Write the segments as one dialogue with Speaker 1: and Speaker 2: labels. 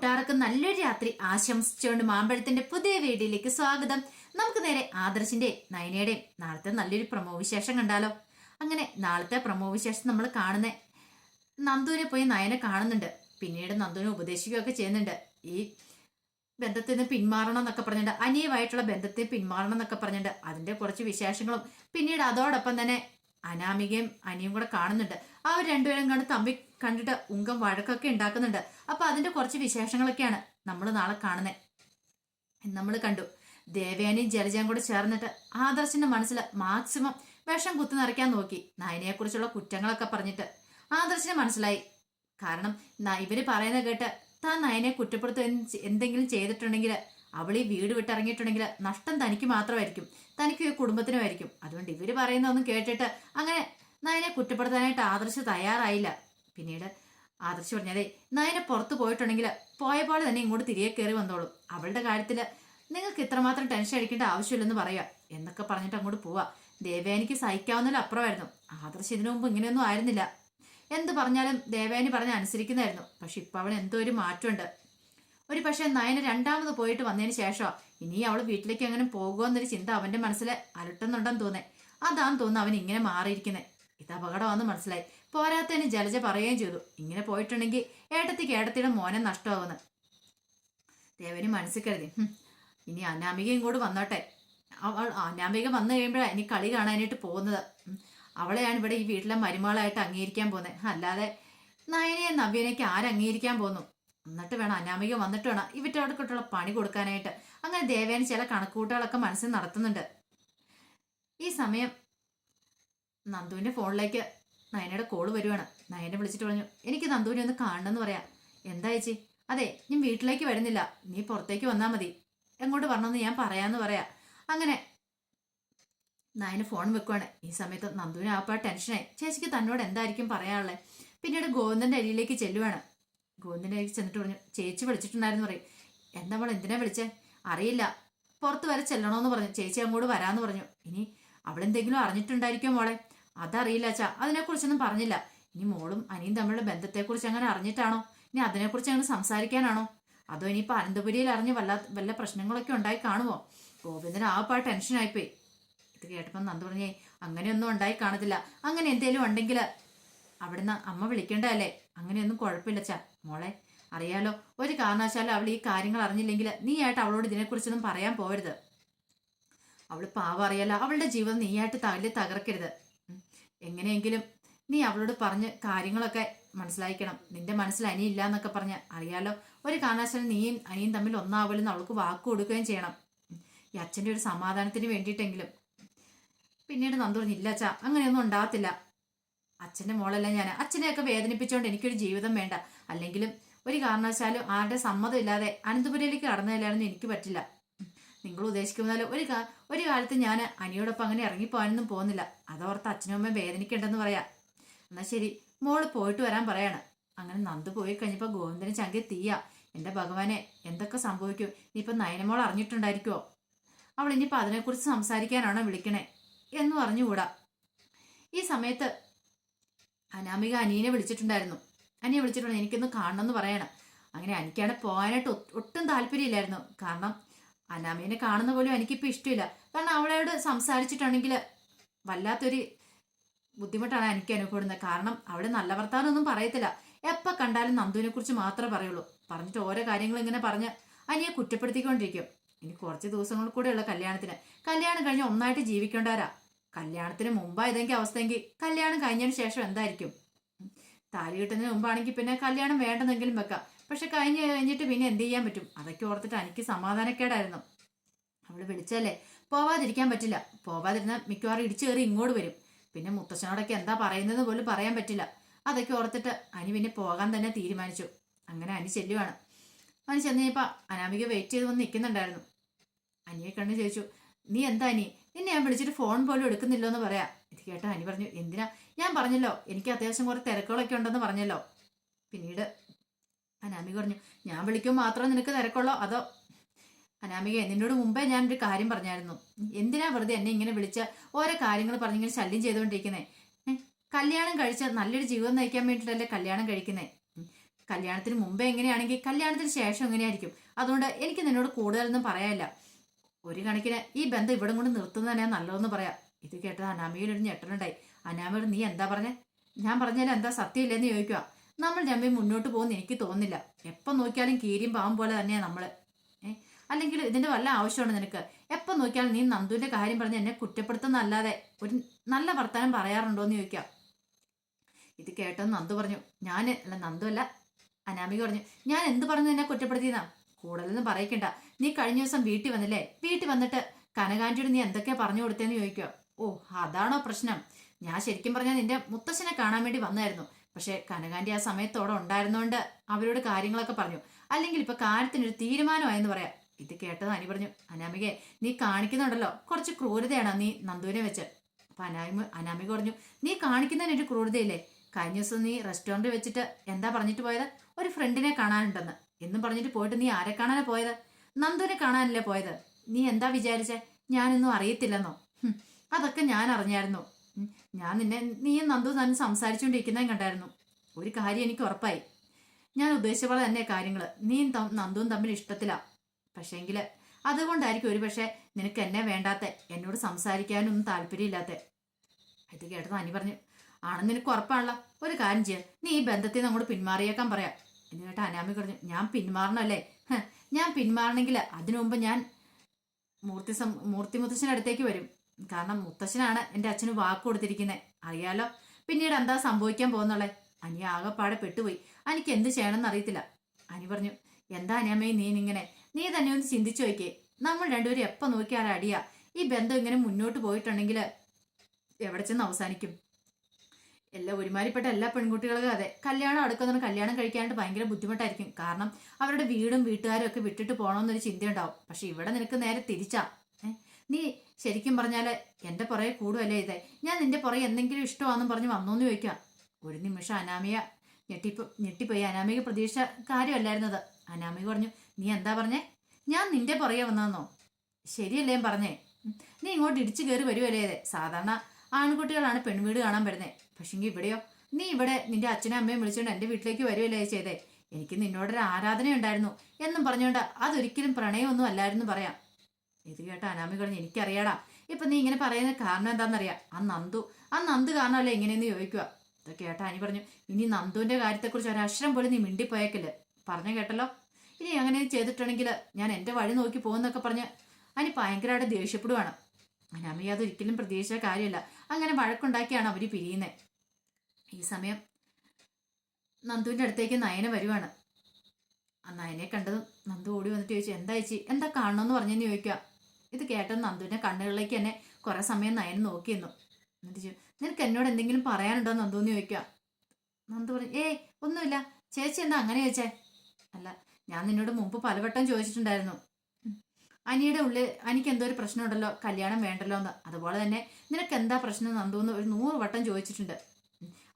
Speaker 1: കൂട്ടുകാർക്ക് നല്ലൊരു രാത്രി ആശംസിച്ചുകൊണ്ട് മാമ്പഴത്തിന്റെ പുതിയ വീഡിയോയിലേക്ക് സ്വാഗതം. നമുക്ക് നേരെ ആദർശിന്റെ നയനയുടെ നാളത്തെ നല്ലൊരു പ്രമോ വിശേഷം കണ്ടാലോ? അങ്ങനെ നാളത്തെ പ്രമോ വിശേഷം നമ്മൾ കാണുന്നേ നന്ദുവിനെ പോയി നയനെ കാണുന്നുണ്ട്. പിന്നീട് നന്ദുവിനെ ഉപദേശിക്കുകയൊക്കെ ചെയ്യുന്നുണ്ട്. ഈ ബന്ധത്തിൽ നിന്ന് പിന്മാറണം എന്നൊക്കെ പറഞ്ഞിട്ട് അനിയമായിട്ടുള്ള ബന്ധത്തിൽ പിന്മാറണം എന്നൊക്കെ പറഞ്ഞിട്ട് അതിന്റെ കുറച്ച് വിശേഷങ്ങളും പിന്നീട് അതോടൊപ്പം തന്നെ അനാമികയും അനിയും കൂടെ കാണുന്നുണ്ട്. അവർ രണ്ടുപേരും കണ്ട് തമ്പി കണ്ടിട്ട് ഉങ്കം വഴക്കൊക്കെ ഉണ്ടാക്കുന്നുണ്ട്. അപ്പൊ അതിന്റെ കുറച്ച് വിശേഷങ്ങളൊക്കെയാണ് നമ്മൾ നാളെ കാണുന്നത് നമ്മൾ കണ്ടു. ദേവയാനിയും ജലജയും കൂടെ ചേർന്നിട്ട് ആദർശിന്റെ മനസ്സിൽ മാക്സിമം വിഷം കുത്തി നിറയ്ക്കാൻ നോക്കി. നയനയെ കുറിച്ചുള്ള കുറ്റങ്ങളൊക്കെ പറഞ്ഞിട്ട് ആദർശിന് മനസ്സിലായി. കാരണം ഇവർ പറയുന്നത് കേട്ട് താൻ നയനെ കുറ്റപ്പെടുത്തുക എന്തെങ്കിലും ചെയ്തിട്ടുണ്ടെങ്കിൽ അവൾ ഈ വീട് വിട്ടിറങ്ങിയിട്ടുണ്ടെങ്കിൽ നഷ്ടം തനിക്ക് മാത്രമായിരിക്കും. തനിക്ക് കുടുംബത്തിനുമായിരിക്കും. അതുകൊണ്ട് ഇവർ പറയുന്നതൊന്നും കേട്ടിട്ട് അങ്ങനെ നയനെ കുറ്റപ്പെടുത്താനായിട്ട് ആദർശ് തയ്യാറായില്ല. പിന്നീട് ആദർശ് പറഞ്ഞതേ നയനെ പുറത്ത് പോയിട്ടുണ്ടെങ്കിൽ പോയ പോലെ തന്നെ ഇങ്ങോട്ട് തിരികെ കയറി വന്നോളും. അവളുടെ കാര്യത്തിൽ നിങ്ങൾക്ക് ഇത്രമാത്രം ടെൻഷൻ അടിക്കേണ്ട ആവശ്യമില്ലെന്ന് പറയുക എന്നൊക്കെ പറഞ്ഞിട്ട് അങ്ങോട്ട് പോവാ. ദേവയാനിക്ക് സഹിക്കാവുന്നതിൽ അപ്പുറമായിരുന്നു. ആദർശ് ഇതിനു മുമ്പ് ഇങ്ങനെയൊന്നും ആയിരുന്നില്ല. എന്ത് പറഞ്ഞാലും ദേവയാനി പറഞ്ഞ് അനുസരിക്കുന്നതായിരുന്നു. പക്ഷെ ഇപ്പൊ അവൾ എന്തോ ഒരു മാറ്റമുണ്ട്. ഒരു പക്ഷേ നയന രണ്ടാമത് പോയിട്ട് വന്നതിന് ശേഷം ഇനി അവൾ വീട്ടിലേക്ക് എങ്ങനെ പോകുമെന്നൊരു ചിന്ത അവന്റെ മനസ്സിൽ അലട്ടുന്നുണ്ടെന്ന് തോന്നേ. അതാന്ന് തോന്നുന്നു അവൻ ഇങ്ങനെ മാറിയിരിക്കുന്നത് ഇത് അപകടമാണെന്ന് മനസ്സിലായി. പോരാത്തതിന് ജലജ പറയുകയും ചെയ്തു. ഇങ്ങനെ പോയിട്ടുണ്ടെങ്കിൽ ഏട്ടത്തി ഏട്ടത്തിയുടെ മോനെ നഷ്ടമാവുന്നു ദേവന് മനസ്സിൽ കരുതി. ഇനി അനാമികയും കൂടെ വന്നോട്ടെ. അവൾ അനാമിക വന്നു കഴിയുമ്പോഴാണ് ഇനി കളി കാണാനായിട്ട് പോകുന്നത്. അവളെയാണ് ഇവിടെ ഈ വീട്ടിലെ മരുമകളായിട്ട് അംഗീകരിക്കാൻ പോകുന്നത് അല്ലാതെ നയനെയും നവ്യനയ്ക്ക് ആരംഗീകരിക്കാൻ പോകുന്നു? എന്നിട്ട് വേണം അനാമിക വന്നിട്ട് വേണം ഇവറ്റോടൊക്കെട്ടുള്ള പണി കൊടുക്കാനായിട്ട്. അങ്ങനെ ദേവേന ചില കണക്കുകൂട്ടുകളൊക്കെ മനസ്സിൽ നടത്തുന്നുണ്ട്. ഈ സമയം നന്ദുവിന്റെ ഫോണിലേക്ക് നയനയുടെ കോൾ വരുവാണ്. നയനെ വിളിച്ചിട്ട് പറഞ്ഞു എനിക്ക് നന്ദുവിനെ ഒന്ന് കാണണമെന്ന് പറയാം. എന്താ ചേച്ചി? അതെ ഞാൻ വീട്ടിലേക്ക് വരുന്നില്ല. നീ പുറത്തേക്ക് വന്നാൽ മതി. എങ്ങോട്ട് വരണമെന്ന് ഞാൻ പറയാന്ന് പറയാം. അങ്ങനെ നയന് ഫോൺ വെക്കുവാണ്. ഈ സമയത്ത് നന്ദുവിന് ആപ്പാ ടെൻഷനായി ചേച്ചിക്ക് തന്നോട് എന്തായിരിക്കും പറയാനുള്ളത് പിന്നീട് ഗോവിന്ദന്റെ അരിയിലേക്ക് ചെല്ലുവാണ്. ഗോവിന്ദന്റെ അരിയിൽ ചെന്നിട്ട് പറഞ്ഞു ചേച്ചി വിളിച്ചിട്ടുണ്ടായിരുന്നു പറയും. എന്താ മോൾ എന്തിനാ വിളിച്ചേ? അറിയില്ല. പുറത്ത് വരെ ചെല്ലണോന്ന് പറഞ്ഞു. ചേച്ചി അങ്ങോട്ട് വരാന്ന് പറഞ്ഞു. ഇനി അവളെന്തെങ്കിലും അറിഞ്ഞിട്ടുണ്ടായിരിക്കും മോളെ? അതറിയില്ല അച്ഛാ. അതിനെക്കുറിച്ചൊന്നും പറഞ്ഞില്ല. ഇനി മോളും അനിയും തമ്മിലുള്ള ബന്ധത്തെക്കുറിച്ച് അങ്ങനെ അറിഞ്ഞിട്ടാണോ? ഇനി അതിനെക്കുറിച്ച് അങ്ങനെ സംസാരിക്കാനാണോ? അതോ ഇനിയിപ്പോൾ അനന്തപുരിയിൽ അറിഞ്ഞ് വല്ല വല്ല പ്രശ്നങ്ങളൊക്കെ ഉണ്ടായി കാണുമോ? ഗോവിന്ദന് ആ പാ ടെൻഷനായിപ്പോയി. ഇത് കേട്ടപ്പോൾ നന്ദു പറഞ്ഞേ അങ്ങനെയൊന്നും ഉണ്ടായി കാണത്തില്ല. അങ്ങനെ എന്തെങ്കിലും ഉണ്ടെങ്കിൽ അവിടുന്ന് അമ്മ വിളിക്കേണ്ടതല്ലേ? അങ്ങനെയൊന്നും കുഴപ്പമില്ല ചാ മോളെ അറിയാലോ ഒരു കാരണവശാലും അവൾ ഈ കാര്യങ്ങൾ അറിഞ്ഞില്ലെങ്കിൽ നീ ആയിട്ട് അവളോട് ഇതിനെക്കുറിച്ചൊന്നും പറയാൻ പോരുത്. അവൾ പാവം അറിയാലോ അവളുടെ ജീവിതം നീയായിട്ട് തകലി തകർക്കരുത്. എങ്ങനെയെങ്കിലും നീ അവളോട് പറഞ്ഞ് കാര്യങ്ങളൊക്കെ മനസ്സിലാക്കണം നിന്റെ മനസ്സിൽ അനിയില്ല എന്നൊക്കെ പറഞ്ഞ് അറിയാലോ ഒരു കാരണവശാലും നീയും അനിയും തമ്മിൽ ഒന്നാവലെന്ന് അവൾക്ക് വാക്ക് കൊടുക്കുകയും ചെയ്യണം. ഈ അച്ഛന്റെ ഒരു സമാധാനത്തിന് വേണ്ടിയിട്ടെങ്കിലും. പിന്നീട് നന്ദു പറഞ്ഞില്ല അച്ഛാ അങ്ങനെയൊന്നും ഉണ്ടാകത്തില്ല. അച്ഛന്റെ മോളല്ല ഞാൻ അച്ഛനെയൊക്കെ വേദനിപ്പിച്ചുകൊണ്ട് എനിക്കൊരു ജീവിതം വേണ്ട. അല്ലെങ്കിലും ഒരു കാരണവശാലും ആരുടെ സമ്മതം ഇല്ലാതെ അനന്തപുരയിലേക്ക് കടന്നതല്ലായിരുന്നു എനിക്ക് പറ്റില്ല. നിങ്ങൾ ഉദ്ദേശിക്കുന്ന ഒരു ഒരു കാലത്ത് ഞാൻ അനിയോടൊപ്പം അങ്ങനെ ഇറങ്ങിപ്പോകാനൊന്നും പോകുന്നില്ല. അതോർത്ത് അച്ഛനും അമ്മയും വേദനിക്കേണ്ടെന്ന് പറയാം. എന്നാൽ ശരി മോൾ പോയിട്ട് വരാൻ പറയാണ്. അങ്ങനെ നന്ദു പോയി കഴിഞ്ഞപ്പോൾ ഗോവിന്ദന് ചങ്കി തീയ. എന്റെ ഭഗവാനെ എന്തൊക്കെ സംഭവിക്കും? ഇനിയിപ്പോൾ നയനമോൾ അറിഞ്ഞിട്ടുണ്ടായിരിക്കുമോ അവൾ ഇനിയിപ്പോൾ അതിനെക്കുറിച്ച് സംസാരിക്കാനാണോ വിളിക്കണേ? എന്ന് പറഞ്ഞുകൂടാ. ഈ സമയത്ത് അനാമിക അനിയനെ വിളിച്ചിട്ടുണ്ടായിരുന്നു. അനിയെ വിളിച്ചിട്ടുണ്ട്. എനിക്കൊന്ന് കാണണം എന്ന് പറയണം. അങ്ങനെ എനിക്കാണ് പോകാനായിട്ട് ഒട്ടും താല്പര്യമില്ലായിരുന്നു. കാരണം അനാമിനെ കാണുന്ന പോലും എനിക്കിപ്പോൾ ഇഷ്ടമില്ല. കാരണം അവളോട് സംസാരിച്ചിട്ടുണ്ടെങ്കിൽ വല്ലാത്തൊരു ബുദ്ധിമുട്ടാണ് എനിക്ക് അനുഭവപ്പെടുന്നത്. കാരണം അവിടെ നല്ല വർത്താനൊന്നും പറയത്തില്ല. എപ്പോൾ കണ്ടാലും നന്ദുവിനെ കുറിച്ച് മാത്രമേ പറയുള്ളൂ. പറഞ്ഞിട്ട് ഓരോ കാര്യങ്ങൾ ഇങ്ങനെ പറഞ്ഞ് അനിയെ കുറ്റപ്പെടുത്തിക്കൊണ്ടിരിക്കും. ഇനി കുറച്ച് ദിവസങ്ങൾ കൂടെയുള്ള കല്യാണത്തിന്. കല്യാണം കഴിഞ്ഞ് ഒന്നായിട്ട് ജീവിക്കേണ്ടവരാ. കല്യാണത്തിന് മുമ്പായതെങ്കിൽ അവസ്ഥയെങ്കിൽ കല്യാണം കഴിഞ്ഞതിന് ശേഷം എന്തായിരിക്കും. താലി കിട്ടുന്നതിന് മുമ്പാണെങ്കിൽ പിന്നെ കല്യാണം വേണ്ടെന്നെങ്കിലും വെക്കാം. പക്ഷെ കഴിഞ്ഞ് കഴിഞ്ഞിട്ട് പിന്നെ എന്ത് ചെയ്യാൻ പറ്റും? അതൊക്കെ ഓർത്തിട്ട് എനിക്ക് സമാധാനക്കേടായിരുന്നു. അവൾ വിളിച്ചല്ലേ പോവാതിരിക്കാൻ പറ്റില്ല. പോവാതിരുന്ന മിക്കവാറും ഇടിച്ചു കയറി ഇങ്ങോട്ട് വരും. പിന്നെ മുത്തച്ഛനോടൊക്കെ എന്താ പറയുന്നത് പോലും പറയാൻ പറ്റില്ല. അതൊക്കെ ഓർത്തിട്ട് അനി പിന്നെ പോകാൻ തന്നെ തീരുമാനിച്ചു. അങ്ങനെ അനി ചെല്ലുവാണ്. അനി ചെന്ന് കഴിഞ്ഞപ്പോൾ അനാമിക വെയിറ്റ് ചെയ്ത് വന്ന് നിൽക്കുന്നുണ്ടായിരുന്നു അനിയെ കണ്ണു ചോദിച്ചു നീ എന്താ അനി? നിന്നെ ഞാൻ വിളിച്ചിട്ട് ഫോൺ പോലും എടുക്കുന്നില്ലോ എന്ന് പറയാം. ഇത് കേട്ടോ അനി പറഞ്ഞു എന്തിനാ? ഞാൻ പറഞ്ഞല്ലോ എനിക്ക് അത്യാവശ്യം കുറെ തിരക്കുകളൊക്കെ ഉണ്ടെന്ന് പറഞ്ഞല്ലോ. പിന്നീട് അനാമിക പറഞ്ഞു ഞാൻ വിളിക്കും മാത്രം നിനക്ക് തിരക്കുള്ളോ? അതോ അനാമിക നിന്നോട് മുമ്പേ ഞാനൊരു കാര്യം പറഞ്ഞായിരുന്നു. എന്തിനാ വെറുതെ എന്നെ ഇങ്ങനെ വിളിച്ച ഓരോ കാര്യങ്ങൾ പറഞ്ഞിങ്ങനെ ശല്യം ചെയ്തുകൊണ്ടിരിക്കുന്നേ? കല്യാണം കഴിച്ച നല്ലൊരു ജീവിതം നയിക്കാൻ വേണ്ടിയിട്ടല്ലേ കല്യാണം കഴിക്കുന്നേ? കല്യാണത്തിന് മുമ്പേ എങ്ങനെയാണെങ്കിൽ കല്യാണത്തിന് ശേഷം എങ്ങനെയായിരിക്കും? അതുകൊണ്ട് എനിക്ക് നിന്നോട് കൂടുതലൊന്നും പറയാനില്ല. ഒരു കണക്കിന് ഈ ബന്ധം ഇവിടെ കൊണ്ട് നിർത്തുന്നത് തന്നെ നല്ലതെന്ന് പറയാം. ഇത് കേട്ടത് അനാമികയിൽ ഒരു ഞെട്ടലുണ്ടായി. അനാമയോട് നീ എന്താ പറഞ്ഞേ? ഞാൻ പറഞ്ഞാലും എന്താ സത്യമില്ലെന്ന് ചോദിക്കുക നമ്മൾ രമ്യം മുന്നോട്ട് പോകുന്ന എനിക്ക് തോന്നുന്നില്ല. എപ്പം നോക്കിയാലും കീരിയും പാവം പോലെ തന്നെയാണ് നമ്മൾ അല്ലെങ്കിൽ ഇതിന്റെ വല്ല ആവശ്യമാണ് നിനക്ക്? എപ്പം നോക്കിയാലും നീ നന്ദുവിന്റെ കാര്യം പറഞ്ഞ് എന്നെ കുറ്റപ്പെടുത്തുന്നല്ലാതെ ഒരു നല്ല വർത്തമാനം പറയാറുണ്ടോ എന്ന് ചോദിക്കാം ഇത് കേട്ടെന്ന് നന്ദു പറഞ്ഞു. ഞാൻ അല്ല നന്ദു അല്ല അനാമിക പറഞ്ഞു. ഞാൻ എന്ത് പറഞ്ഞു എന്നെ കുറ്റപ്പെടുത്തിയെന്നാ? കൂടുതലൊന്നും പറയിക്കണ്ട. നീ കഴിഞ്ഞ ദിവസം വീട്ടിൽ വന്നില്ലേ? വീട്ടിൽ വന്നിട്ട് കനകാന്റിയോട് നീ എന്തൊക്കെയാ പറഞ്ഞു കൊടുത്തേന്ന് ചോദിക്കുക ഓ അതാണോ പ്രശ്നം. ഞാൻ ശരിക്കും പറഞ്ഞാൽ നിന്റെ മുത്തശ്ശനെ കാണാൻ വേണ്ടി വന്നായിരുന്നു. പക്ഷെ കനകാന്റി ആ സമയത്തോടെ ഉണ്ടായിരുന്നോണ്ട് അവരോട് കാര്യങ്ങളൊക്കെ പറഞ്ഞു. അല്ലെങ്കിൽ ഇപ്പൊ കാര്യത്തിനൊരു തീരുമാനമായെന്ന് പറയാം. ഇത് കേട്ടത് അനി പറഞ്ഞു അനാമികെ നീ കാണിക്കുന്നുണ്ടല്ലോ. കുറച്ച് ക്രൂരതയാണ് നീ നന്ദുവിനെ വെച്ച്. അപ്പൊ അനാമി അനാമിക പറഞ്ഞു നീ കാണിക്കുന്നതിന് ഒരു ക്രൂരതയില്ലേ? കഴിഞ്ഞ ദിവസം നീ റെസ്റ്റോറന്റ് വെച്ചിട്ട് എന്താ പറഞ്ഞിട്ട് പോയത്? ഒരു ഫ്രണ്ടിനെ കാണാനുണ്ടെന്ന്. എന്നും പറഞ്ഞിട്ട് പോയിട്ട് നീ ആരെ കാണാനാ പോയത്? നന്ദുവിനെ കാണാനല്ലേ പോയത്? നീ എന്താ വിചാരിച്ചേ? ഞാനൊന്നും അറിയത്തില്ലെന്നോ? അതൊക്കെ ഞാൻ അറിഞ്ഞായിരുന്നു. ഞാൻ നിന്നെ നീയും നന്ദു തന്നെ സംസാരിച്ചുകൊണ്ടിരിക്കുന്നതും കണ്ടായിരുന്നു. ഒരു കാര്യം എനിക്ക് ഉറപ്പായി. ഞാൻ ഉദ്ദേശിച്ച പോലെ തന്നെ കാര്യങ്ങൾ നീയും നന്ദുവും തമ്മിൽ ഇഷ്ടത്തിലാ. പക്ഷേങ്കിൽ അതുകൊണ്ടായിരിക്കും ഒരു പക്ഷേ നിനക്ക് എന്നെ വേണ്ടാത്ത എന്നോട് സംസാരിക്കാനൊന്നും താല്പര്യമില്ലാത്ത. ഇത് കേട്ടത് അനി പറഞ്ഞു ആണെന്ന് നിനക്ക് ഉറപ്പാണല്ലോ. ഒരു കാര്യം ചെയ്യാം. നീ ഈ ബന്ധത്തിൽ നിന്ന് അങ്ങോട്ട് പിന്മാറിയേക്കാൻ പറയാം. എന്ന് കേട്ട അനാമി പറഞ്ഞു ഞാൻ പിന്മാറണല്ലേ? അല്ലേ ഞാൻ പിന്മാറണമെങ്കിൽ അതിനു മുമ്പ് ഞാൻ മൂർത്തി സം മൂർത്തി മുത്തശ്ശന്റെ അടുത്തേക്ക് വരും. കാരണം മുത്തശ്ശനാണ് എന്റെ അച്ഛന് വാക്ക് കൊടുത്തിരിക്കുന്നത് അറിയാലോ? പിന്നീട് എന്താ സംഭവിക്കാൻ പോകുന്നുള്ളേ അനി ആകെപ്പാടെ പെട്ടുപോയി. അനിക്ക് എന്ത് ചെയ്യണമെന്ന് അറിയത്തില്ല. അനി പറഞ്ഞു എന്താ അനിയമ്മേ നീ ഇങ്ങനെ? നീ തന്നെ ഒന്ന് ചിന്തിച്ചു നോക്കിയേ. നമ്മൾ രണ്ടുപേരും എപ്പോൾ നോക്കിയാലും അടിയാ. ഈ ബന്ധം ഇങ്ങനെ മുന്നോട്ട് പോയിട്ടുണ്ടെങ്കിൽ എവിടെ ചെന്ന് അവസാനിക്കും? എല്ലാ ഒരുമാതിരിപ്പെട്ട എല്ലാ പെൺകുട്ടികൾക്കും അതെ. കല്യാണം അടുക്കുന്ന കല്യാണം കഴിക്കാനായിട്ട് ഭയങ്കര ബുദ്ധിമുട്ടായിരിക്കും. കാരണം അവരുടെ വീടും വീട്ടുകാരും ഒക്കെ വിട്ടിട്ട് പോകണമെന്നൊരു ചിന്തയുണ്ടാവും. പക്ഷെ ഇവിടെ നിനക്ക് നേരെ തിരിച്ചാ. നീ ശരിക്കും പറഞ്ഞാൽ എന്റെ പുറകെ കൂടുവല്ലേ ഇതേ? ഞാൻ നിന്റെ പുറകെ എന്തെങ്കിലും ഇഷ്ടമാണെന്നും പറഞ്ഞ് വന്നോന്ന് ചോദിക്കാം ഒരു നിമിഷം അനാമിക ഞെട്ടിപ്പോ ഞെട്ടിപ്പോയി. അനാമിക പ്രതീക്ഷ കാര്യമല്ലായിരുന്നത് അനാമിക പറഞ്ഞു നീ എന്താ പറഞ്ഞേ? ഞാൻ നിന്റെ പുറകെ വന്നതെന്നോ? ശരിയല്ലേ പറഞ്ഞേ? നീ ഇങ്ങോട്ട് ഇടിച്ചു കയറി വരുമല്ലേ ഇതേ? സാധാരണ ആൺകുട്ടികളാണ് പെൺവീട് കാണാൻ വരുന്നത് പക്ഷെങ്കിൽ ഇവിടെയോ? നീ ഇവിടെ നിന്റെ അച്ഛനും അമ്മയും വിളിച്ചുകൊണ്ട് എന്റെ വീട്ടിലേക്ക് വരുമല്ലേ ചെയ്തേ? എനിക്ക് നിന്നോടൊരു ആരാധന ഉണ്ടായിരുന്നു എന്നും പറഞ്ഞുകൊണ്ട് അതൊരിക്കലും പ്രണയമൊന്നും അല്ലായിരുന്നു പറയാം. ഇത് കേട്ട അനാമി പറഞ്ഞു എനിക്കറിയാടാ ഇപ്പൊ നീ ഇങ്ങനെ പറയുന്ന കാരണം എന്താണെന്നറിയാം ആ നന്ദു ആ നന്ദു കാരണമല്ലേ ഇങ്ങനെയെന്ന് ചോദിക്കുക ഇതൊക്കെ കേട്ട അനി പറഞ്ഞു ഇനി നന്ദുവിന്റെ കാര്യത്തെക്കുറിച്ച് ഒരക്ഷരം പോലും നീ മിണ്ടിപ്പോയേക്കില്ല. പറഞ്ഞു കേട്ടല്ലോ? ഇനി അങ്ങനെ ചെയ്തിട്ടുണ്ടെങ്കിൽ ഞാൻ എന്റെ വഴി നോക്കി പോകുന്നൊക്കെ പറഞ്ഞ് അനി ഭയങ്കരമായിട്ട് ദേഷ്യപ്പെടുവാണ്. അനാമി അതൊരിക്കലും പ്രതീക്ഷിച്ച കാര്യമല്ല. അങ്ങനെ വഴക്കുണ്ടാക്കിയാണ് അവർ പിരിയുന്നത് ഈ സമയം നന്ദുവിന്റെ അടുത്തേക്ക് നയന വരുവാണ്. ആ നയനെ കണ്ടതും നന്ദു ഓടി വന്നിട്ട് ചോദിച്ചു എന്താ ചേച്ചി? എന്താ കാണണമെന്ന് പറഞ്ഞെന്ന് ചോദിക്കുക ഇത് കേട്ടത് നന്ദുവിന്റെ കണ്ണുകളിലേക്ക് തന്നെ കുറേ സമയം നയൻ നോക്കിയിരുന്നു എന്നിട്ട് ചോദിച്ചു നിനക്ക് എന്നോട് എന്തെങ്കിലും പറയാനുണ്ടോ നന്ദു എന്ന് ചോദിക്കുക നന്ദു പറഞ്ഞു ഏയ് ഒന്നുമില്ല. ചേച്ചി എന്താ അങ്ങനെ ചോദിച്ചേ? അല്ല ഞാൻ നിന്നോട് മുമ്പ് പലവട്ടം ചോദിച്ചിട്ടുണ്ടായിരുന്നു. അനിയുടെ ഉള്ളിൽ അനിക്ക് എന്തോ ഒരു പ്രശ്നമുണ്ടല്ലോ കല്യാണം വേണ്ടല്ലോ എന്ന് അതുപോലെ തന്നെ നിനക്ക് എന്താ പ്രശ്നം നന്ദു എന്ന് ഒരു നൂറ് വട്ടം ചോദിച്ചിട്ടുണ്ട്.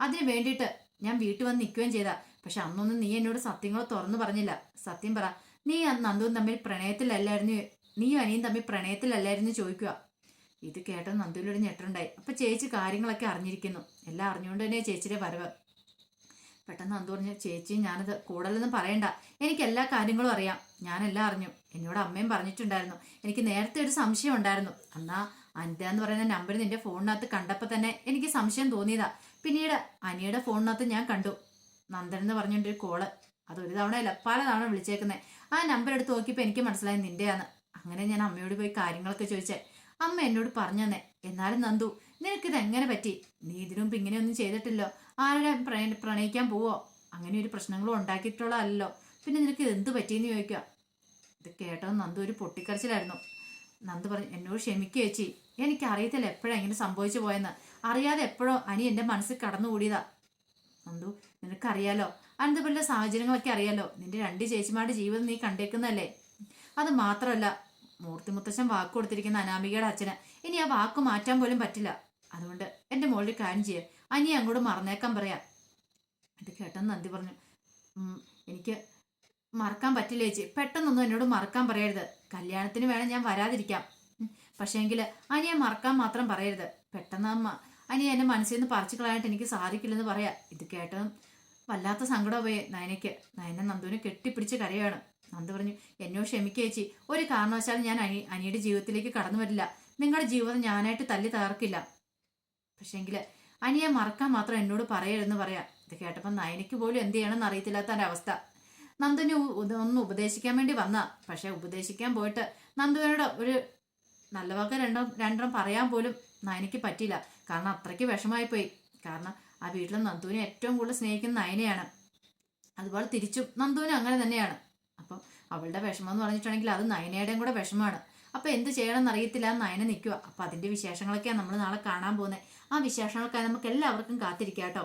Speaker 1: അതിന് വേണ്ടിയിട്ട് ഞാൻ വീട്ടിൽ വന്ന് നിൽക്കുകയും ചെയ്താ. പക്ഷെ അന്നൊന്നും നീ എന്നോട് സത്യങ്ങൾ തുറന്നു പറഞ്ഞില്ല. സത്യം പറ. നീ അന്ന് നന്ദുവും തമ്മിൽ പ്രണയത്തിലല്ലായിരുന്നു നീയും അനിയും തമ്മിൽ പ്രണയത്തിലല്ലായിരുന്നു ചോദിക്കുക. ഇത് കേട്ട നന്ദുവിലൊരു ഞെട്ടുണ്ടായി അപ്പൊ ചേച്ചി കാര്യങ്ങളൊക്കെ അറിഞ്ഞിരിക്കുന്നു. എല്ലാം അറിഞ്ഞുകൊണ്ട് തന്നെ ചേച്ചിയുടെ വരവ്. പെട്ടെന്ന് നന്ദു പറഞ്ഞു ചേച്ചി ഞാനത് കൂടുതലൊന്നും പറയണ്ട. എനിക്ക് എല്ലാ കാര്യങ്ങളും അറിയാം. ഞാനെല്ലാം അറിഞ്ഞു. എന്നോട് അമ്മയും പറഞ്ഞിട്ടുണ്ടായിരുന്നു. എനിക്ക് നേരത്തെ ഒരു സംശയം ഉണ്ടായിരുന്നു. എന്നാ അനിത എന്ന് പറയുന്ന നമ്പർ നിന്റെ ഫോണിനകത്ത് കണ്ടപ്പോൾ തന്നെ എനിക്ക് സംശയം തോന്നിയതാ. പിന്നീട് അനിയുടെ ഫോണിനകത്ത് ഞാൻ കണ്ടു. നന്ദൻ എന്ന് പറഞ്ഞുകൊണ്ടൊരു കോൾ. അത് ഒരു തവണയല്ല പല തവണ വിളിച്ചേക്കുന്നത് ആ നമ്പർ എടുത്ത് നോക്കിയപ്പോൾ എനിക്ക് മനസ്സിലായി നിന്റെയാണ് അങ്ങനെ ഞാൻ അമ്മയോട് പോയി കാര്യങ്ങളൊക്കെ ചോദിച്ചേ. അമ്മ എന്നോട് പറഞ്ഞു തന്നെ എന്നാലും നന്ദു നിനക്കിത് എങ്ങനെ പറ്റി? നീ ഇതിനു ഇങ്ങനെയൊന്നും ചെയ്തിട്ടില്ലോ. ആരുടെ പ്രണ പ്രണയിക്കാൻ പോവോ? അങ്ങനെ ഒരു പ്രശ്നങ്ങളും ഉണ്ടാക്കിയിട്ടുള്ളതല്ലോ പിന്നെ നിനക്ക് എന്ത് പറ്റിയെന്ന് ചോദിക്കുക. ഇത് കേട്ടോ നന്ദു ഒരു പൊട്ടിക്കരച്ചിലായിരുന്നു. നന്ദു പറഞ്ഞു എന്നോട് ക്ഷമിക്കുക ചേച്ചി. എനിക്കറിയത്തില്ല എപ്പോഴാണ് ഇങ്ങനെ സംഭവിച്ചു പോയെന്ന്. അറിയാതെ എപ്പോഴോ അനി എന്റെ മനസ്സിൽ കടന്നുകൂടിയതാ. നന്ദു നിനക്കറിയാലോ? അനന്തപുരിലെ സാഹചര്യങ്ങളൊക്കെ അറിയാലോ? നിന്റെ രണ്ട് ചേച്ചിമാരുടെ ജീവിതം നീ കണ്ടേക്കുന്നതല്ലേ? അത് മാത്രമല്ല മൂർത്തി മുത്തശ്ശൻ വാക്ക് കൊടുത്തിരിക്കുന്ന അനാമികയുടെ അച്ഛന് ഇനി ആ വാക്ക് മാറ്റാൻ പോലും പറ്റില്ല. അതുകൊണ്ട് എന്റെ മോളിൽ കാര്യം ചെയ്യ. അനി അങ്ങോട്ട് മറന്നേക്കാൻ പറയാം. ഇത് കേട്ടെന്ന് നന്ദി പറഞ്ഞു. എനിക്ക് മറക്കാൻ പറ്റില്ല ചേച്ചി. പെട്ടെന്നൊന്നും എന്നോട് മറക്കാൻ പറയരുത്. കല്യാണത്തിന് വേണം ഞാൻ വരാതിരിക്കാം. പക്ഷേങ്കിൽ അനിയെ മറക്കാൻ മാത്രം പറയരുത്. പെട്ടെന്ന് അമ്മ അനിയെ എന്റെ മനസ്സിൽ നിന്ന് പറിച്ചു കളയാനായിട്ട് എനിക്ക് സാധിക്കില്ലെന്ന് പറയാം. ഇത് കേട്ടതും വല്ലാത്ത സങ്കടം പോയി നയനയ്ക്ക്. നയന നന്ദുവിനെ കെട്ടിപ്പിടിച്ച് കരയാണ്. നന്ദു പറഞ്ഞു എന്നോ ക്ഷമിക്കേച്ചി ഒരു കാരണവശാലും ഞാൻ അനി അനിയുടെ ജീവിതത്തിലേക്ക് കടന്നു വരില്ല. നിങ്ങളുടെ ജീവിതം ഞാനായിട്ട് തല്ലി തകർക്കില്ല. പക്ഷേങ്കിൽ അനിയെ മറക്കാൻ മാത്രം എന്നോട് പറയരുതെന്ന് പറയാം. ഇത് കേട്ടപ്പോൾ നയനയ്ക്ക് പോലും എന്ത് ചെയ്യണമെന്ന് അറിയത്തില്ലാത്ത ഒരവസ്ഥ നന്ദുവിനെ ഒന്ന് ഉപദേശിക്കാൻ വേണ്ടി വന്നാ. പക്ഷെ ഉപദേശിക്കാൻ പോയിട്ട് നന്ദുവിനോട് ഒരു നല്ല വാക്ക് രണ്ടും രണ്ടെണ്ണം പറയാൻ പോലും നയനയ്ക്ക് പറ്റില്ല കാരണം അത്രയ്ക്ക് വിഷമായി പോയി കാരണം ആ വീട്ടിൽ നന്ദുവിനെ ഏറ്റവും കൂടുതൽ സ്നേഹിക്കുന്ന നയനയാണ്. അതുപോലെ തിരിച്ചും നന്ദുവിനും അങ്ങനെ തന്നെയാണ്. അപ്പം അവളുടെ വിഷമം എന്ന് പറഞ്ഞിട്ടുണ്ടെങ്കിൽ അത് നയനയുടെയും കൂടെ വിഷമമാണ്. അപ്പൊ എന്ത് ചെയ്യണമെന്ന് അറിയത്തില്ല. എന്ന് നയന നിൽക്കുക അപ്പൊ അതിന്റെ വിശേഷങ്ങളൊക്കെയാണ് നമ്മൾ നാളെ കാണാൻ പോകുന്നത് ആ വിശേഷങ്ങൾക്കായി നമുക്ക് എല്ലാവർക്കും കാത്തിരിക്കാം കേട്ടോ